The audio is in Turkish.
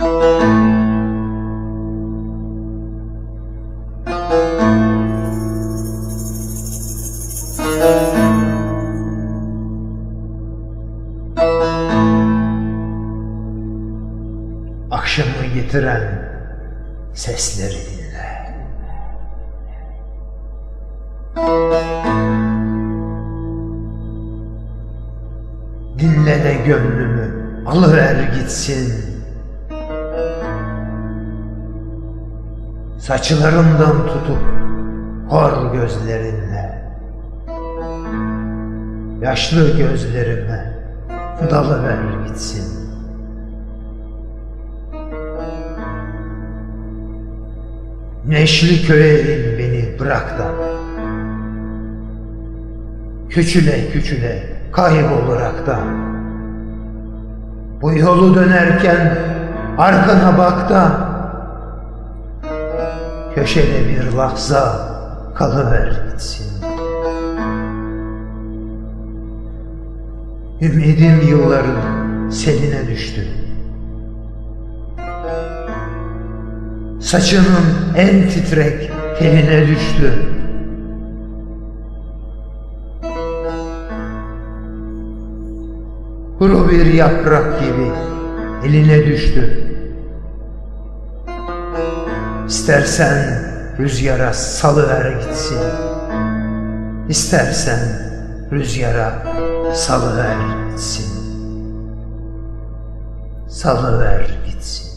Akşamı getiren sesleri dinle. Dinle de gönlümü alıver gitsin. Saçlarımdan tutup hor gözlerinle Yaşlı gözlerime dalıver gitsin. Neşli köye in beni bırak da Küçüle küçüle kaybolarak da Bu yolu dönerken arkana bak da Köşede bir lahza kalıver gitsin Ümidim yılların seline düştü Saçının en titrek teline düştü. Kuru bir yaprak gibi eline düştü. İstersen rüzgara salıver gitsin. İstersen rüzgara salıver gitsin. Salıver gitsin.